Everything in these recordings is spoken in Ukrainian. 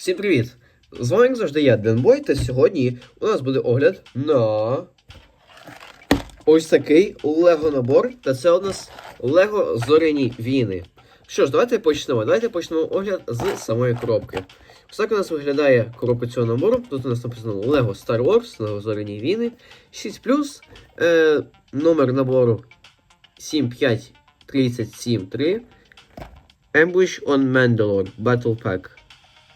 Всім привіт! З вами як завжди я, Денбой, та сьогодні у нас буде огляд на ось такий Лего набор. Та це у нас Лего Зоряні війни. Що ж, давайте почнемо. Давайте почнемо огляд з самої коробки. Ось так у нас виглядає коробка цього набору. Тут у нас написано Lego Star Wars, Lego Зоряні війни. 6 е, номер набору 75373. Ambush on Mandalore Battle Pack.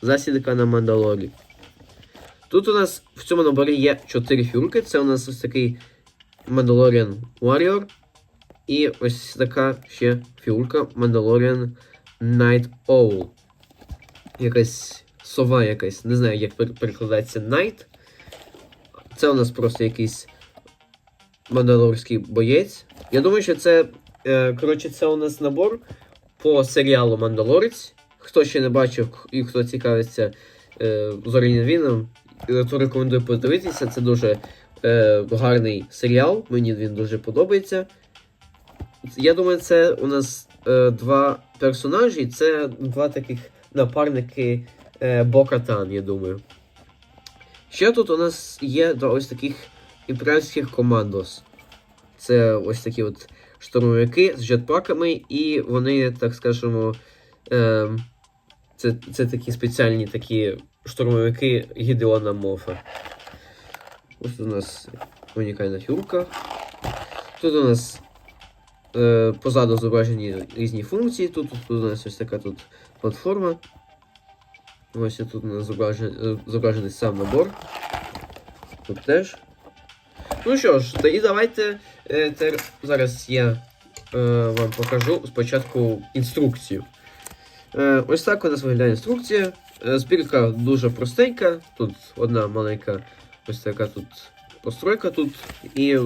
Засідка на Мандалорі. Тут у нас в цьому наборі є 4 фігурки. Це у нас ось такий Mandalorian Warrior. І ось така ще фігурка Mandalorian Night Owl. Якась сова якась. Не знаю, як перекладається Night. Це у нас просто якийсь мандалорський боєць. Я думаю, що це. Е, коротше, це у нас набор по серіалу Мандалорець. Хто ще не бачив і хто цікавиться е, зоряним війнам, е, то рекомендую подивитися. Це дуже е, гарний серіал. Мені він дуже подобається. Я думаю, це у нас е, два персонажі. Це два таких напарники е, Бокатан, я думаю. Ще тут у нас є два ось таких імперських командос. Це ось такі от штурмовики з джетпаками, і вони, так скажемо, е, це, це такі спеціальні такі штурмовики Гідеона Мофа. Ось тут у нас унікальна фігурка. Тут у нас е, позаду зображені різні функції. Тут, тут, у нас ось така тут платформа. Ось тут у нас зображений, зображений сам набор. Тут теж. Ну що ж, тоді давайте е, тер... зараз я е, вам покажу спочатку інструкцію. Е, ось так у нас виглядає інструкція. Е, збірка дуже простенька. Тут одна маленька ось така тут постройка тут. І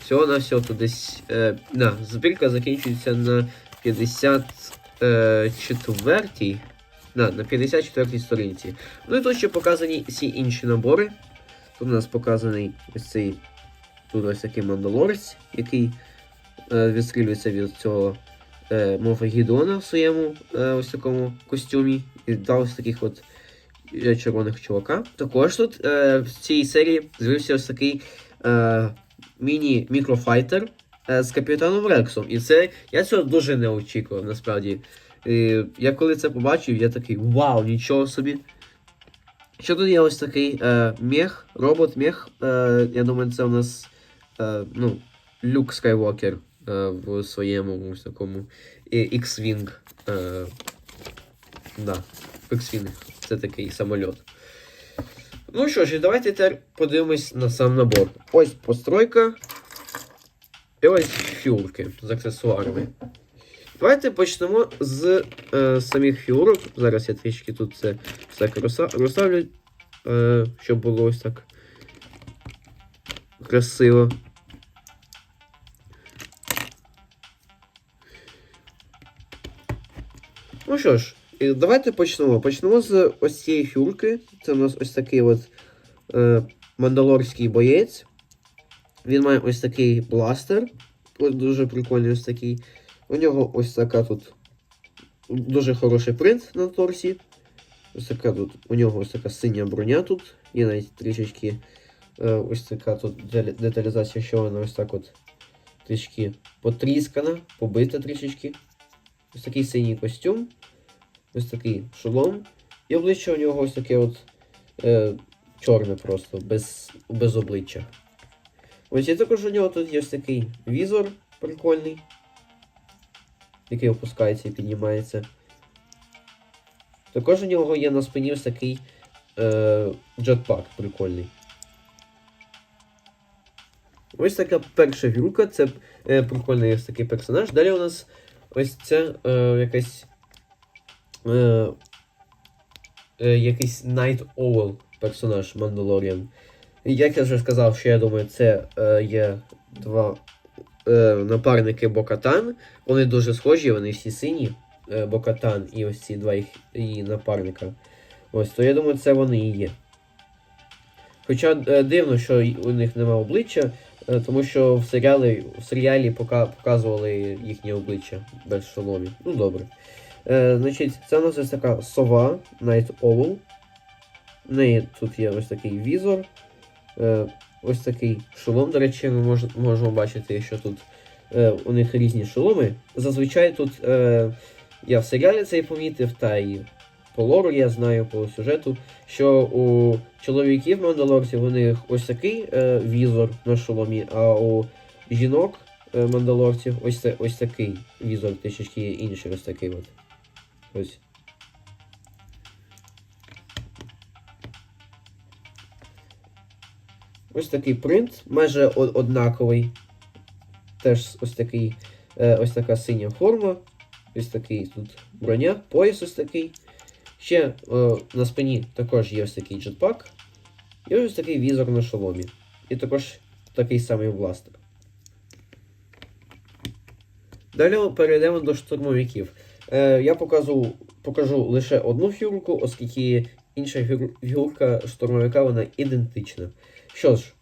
всього на всього тут десь. Е, да, збірка закінчується на 54-й. Да, на 54-й сторінці. Ну і тут ще показані всі інші набори. Тут у нас показаний ось цей. Тут ось такий мандалорець, який е, відстрілюється від цього е, мова Гідона в своєму е, ось такому костюмі. І два ось таких от е, червоних чувака. Також тут е, в цій серії з'явився ось такий е, міні-мікрофайтер е, з капітаном Рексом. І це я цього дуже не очікував, насправді. І я коли це побачив, я такий вау, нічого собі. Ще тут є ось такий е, мех, робот-мех. Е, я думаю, це у нас е, ну, Люк Скайвокер в своєму ось такому X-Wing. Е, да, X-Wing. Це такий самольот. Ну що ж, і давайте тепер подивимось на сам набор. Ось постройка. І ось фігурки з аксесуарами. Давайте почнемо з е, самих фігурок. Зараз я трішки тут це так розставлю, е, щоб було ось так красиво. Ну що ж, давайте почнемо. Почнемо з ось цієї фігурки. Це у нас ось такий от е, мандалорський боєць. Він має ось такий бластер. Дуже прикольний ось такий. У нього ось така тут дуже хороший принт на торсі. Ось така тут, у нього ось така синя броня тут. Є навіть трішечки е, ось така тут деталізація, що вона ось так от трішки потріскана, побита трішечки. Ось такий синій костюм. Ось такий шолом. І обличчя у нього ось таке от е, чорне просто, без, без обличчя. Ось і також у нього тут є ось такий візор прикольний, який опускається і піднімається. Також у нього є на спині ось такий е, джетпак прикольний. Ось така перша фігурка, це е, прикольний ось такий персонаж. Далі у нас ось ця е, якась. Е, е, якийсь Night Owl персонаж. І Як я вже сказав, що я думаю, це е, є два е, напарники Бокатан. Вони дуже схожі, вони всі сині. Е, Бокатан і ось ці два їх її напарника. Ось, то я думаю, це вони і є. Хоча е, дивно, що у них немає обличчя, тому що в серіалі, в серіалі пока, показували їхнє обличчя без шоломів. Ну добре. Е, значить, це у нас ось така сова Night Owl. В неї тут є ось такий візор. Е, ось такий шолом, до речі, ми мож, можемо бачити, що тут е, у них різні шоломи. Зазвичай тут е, я в серіалі це помітив, та і по лору я знаю по сюжету, що у чоловіків мандалорців у них ось такий е, візор на шоломі, а у жінок е, мандалорців ось, це, ось такий візор, трішечки інший ось такий от. Ось. Ось такий принт, майже однаковий. Теж ось такий, е, ось така синя форма. Ось такий тут броня, пояс ось такий. Ще е, на спині також є ось такий джетпак. І ось такий візор на шоломі. І також такий самий бластер. Далі перейдемо до штурмовиків. Е, я покажу, покажу лише одну фігурку, оскільки інша фігурка штурмовика вона ідентична. Що ж,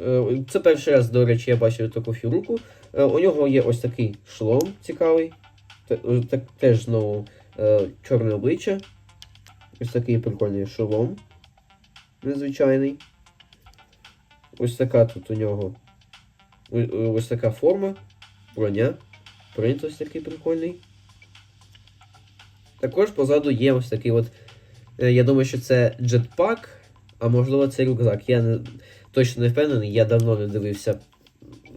е, це перший раз, до речі, я бачив таку фігурку. Е, у нього є ось такий шлом цікавий. Те- е, Так, теж знову е, чорне обличчя. Ось такий прикольний шолом. Незвичайний. Ось така тут у нього. Ось така форма. Броня. Принт ось такий прикольний. Також позаду є ось такий от. е, Я думаю, що це джетпак, а можливо це рюкзак. Я не, точно не впевнений, я давно не дивився,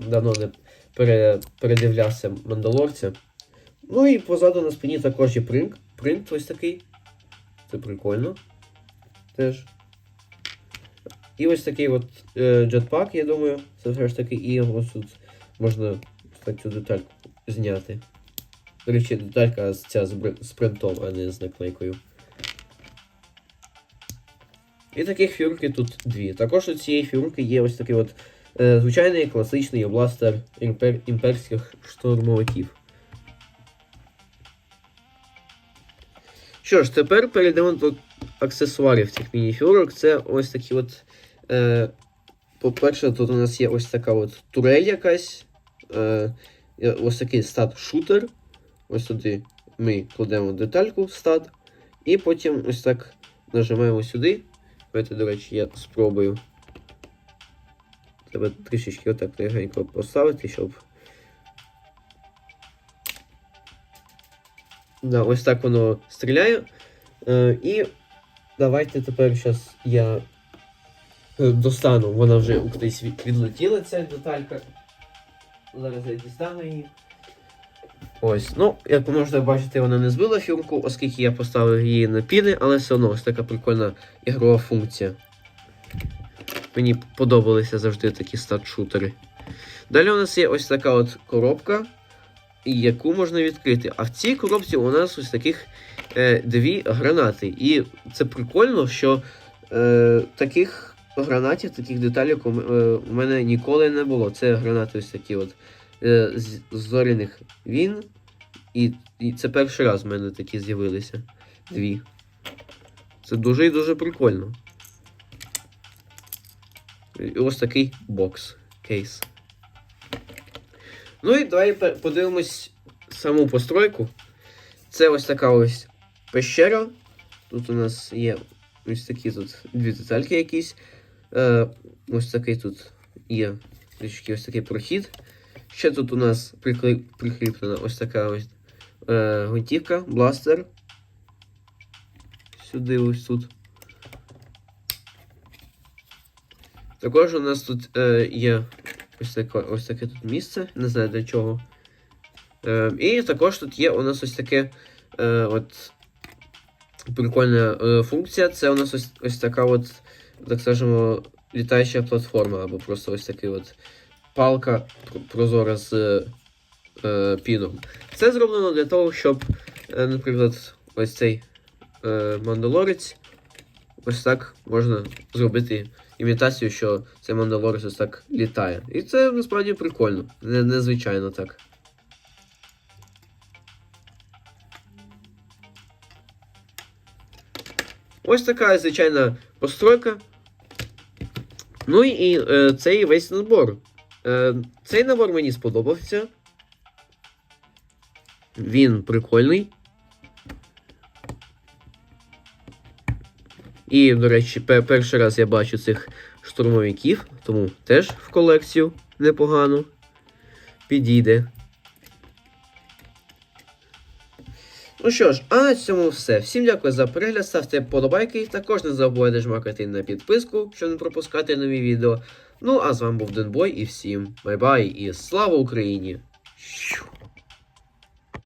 давно не пере, передивлявся мандалорця. Ну і позаду на спині також є принт. Принт ось такий. Це прикольно. Теж. І ось такий от е, джетпак, я думаю, це все ж таки, і ось тут можна цю детальку зняти. До речі, деталька ця з, принтом, а не з наклейкою. І таких фігурки тут дві. Також у цієї фігурки є ось такий от е, звичайний класичний бластер імпер, імперських штурмовиків. Що ж, тепер перейдемо до аксесуарів цих мініфігурок. Це ось такі от. Е, по-перше, тут у нас є ось така от турель якась. Е, ось такий стат-шутер. Ось туди ми кладемо детальку стат. І потім ось так нажимаємо сюди. Давайте, до речі, я спробую. Треба трішечки отак легенько поставити, щоб. Да, ось так воно стріляє. Е, і давайте тепер зараз я е, достану. Вона вже кудись від- відлетіла ця деталька. Зараз я дістану її. Ось, ну, як ви можете бачити, вона не збила фігурку, оскільки я поставив її на піни, але все одно ось така прикольна ігрова функція. Мені подобалися завжди такі стат-шутери. Далі у нас є ось така от коробка, яку можна відкрити. А в цій коробці у нас ось таких е, дві гранати. І це прикольно, що е, таких гранатів, таких деталей у, е, у мене ніколи не було. Це гранати ось такі от е, з зоряних він. І, і це перший раз в мене такі з'явилися. Дві. Це дуже і дуже прикольно. І ось такий бокс. Кейс. Ну і давай подивимось саму постройку. Це ось така ось пещера. Тут у нас є ось такі тут дві детальки якісь. Е, ось такий тут є трішки ось такий прохід. Ще тут у нас прикріплена ось така ось е, гвинтівка, бластер. Сюди ось тут. Також у нас тут е, є ось таке, ось таке тут місце, не знаю для чого. Е, і також тут є у нас ось таке е, от прикольна е, функція. Це у нас ось, ось така от, так скажемо, літаюча платформа, або просто ось такий от палка прозора з е, піном. Це зроблено для того, щоб, е, наприклад, ось цей е, мандалорець, ось так можна зробити імітацію, що цей мандалорець ось так літає. І це насправді прикольно, не, незвичайно так. Ось така звичайна постройка. Ну і е, цей весь набор. Е, цей набор мені сподобався. Він прикольний. І, до речі, пе- перший раз я бачу цих штурмовиків, тому теж в колекцію непогано підійде. Ну що ж, а на цьому все. Всім дякую за перегляд, ставте подобайки, також не забувайте жмакати на підписку, щоб не пропускати нові відео. Ну а з вами був Денбой і всім бай-бай і слава Україні!